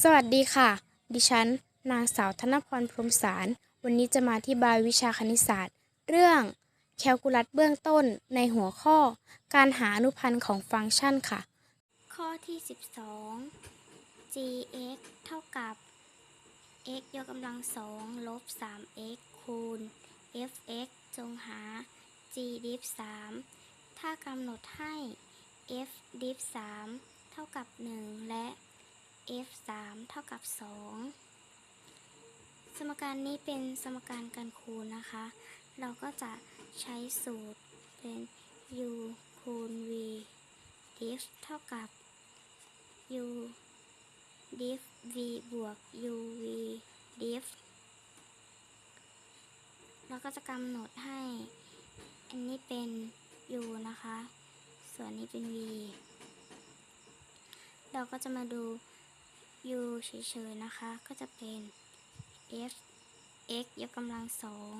สวัสดีค่ะ ดิฉัน นางสาวธนพรพรมสาร วันนี้จะมาอธิบายวิชาคณิตศาสตร์ เรื่องแคลคูลัสเบื้องต้นในหัวข้อ การหาอนุพันธ์ของฟังก์ชันค่ะ ข้อที่ 12 gx เท่ากับ x ยกกำลังสองลบ 3x คูณ fx จงหา g div 3ถ้ากำหนดให้ f div 3เท่ากับ 1 และ f 3เท่ากับ 2 สมการนี้เป็นสมการการคูณนะคะ เราก็จะใช้สูตรเป็น u คูณ v div เท่ากับ u div v บวก u v div เราก็จะกำหนดให้ อันนี้เป็น u นะคะ ส่วนนี้เป็น v เราก็จะมาดู u เฉยๆนะคะ ก็จะเป็น f x ยกกำลังสอง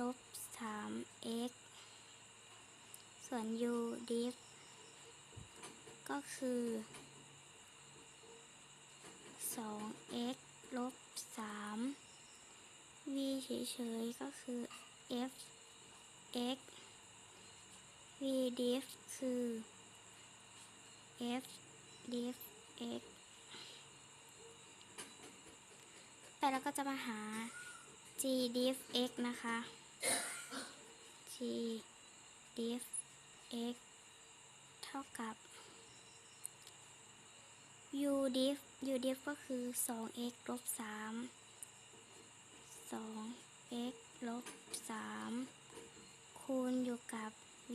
ลบ 3x ส่วน u div ก็คือ 2x ลบ3 v เฉยๆก็คือ f x v div คือ f div x ไปแล้วก็จะมาหา g div x นะคะ g div x เท่ากับ u div u div ก็คือ 2x ลบ 3 2x ลบ 3 คูณอยู่กับ v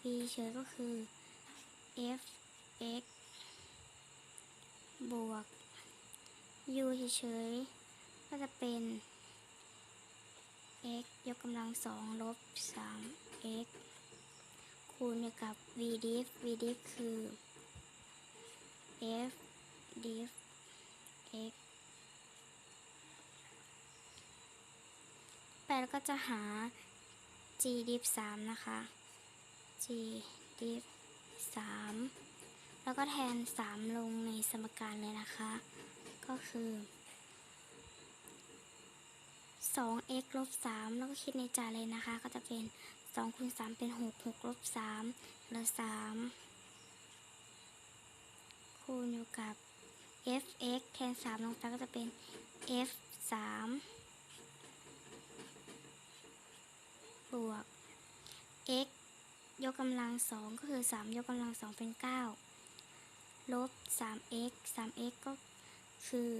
v เฉยก็คือ f x บวก u เฉยๆ ก็จะเป็น x ยกกำลังสองลบ 3x คูณกับ v div v div คือ f div x ไปแล้วก็จะหา g div 3นะคะ g div 3แล้วก็แทน 3 ลงในสมการเลยนะคะ ก็คือ 2x ลบ3แล้วก็คิดในใจเลยนะคะ ก็จะเป็น2คูณ3เป็น 6 6ลบ3เหลือ3คูณอยู่กับ fx แทน 3 ลงไปก็จะเป็น f 3บวก x ยกกำลัง 2 ก็คือ 3 ยกกำลัง 2 เป็น 9 ลบ 3x 3x ก็คือ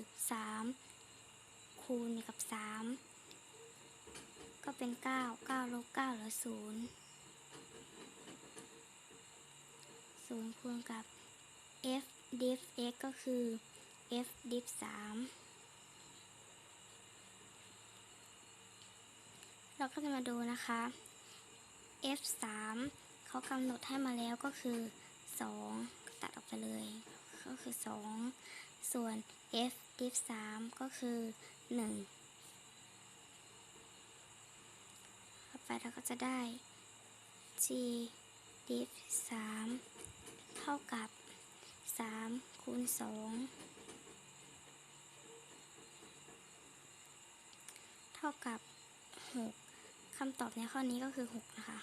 3 คูณกับ 3 ก็เป็น9 9ลบ9เหลือ0 0คูณกับ f div x ก็คือ f div 3เราก็จะมาดูนะคะ f 3เขากำหนดให้มาแล้วก็คือ 2 ตัดออกไปเลย ก็คือ 2 ส่วน f div 3ก็คือ 1 ต่อ ไปเราก็จะได้ g div 3เท่ากับ 3 คูณ 2 เท่ากับ 6คำตอบในข้อนี้ก็คือ 6 นะคะ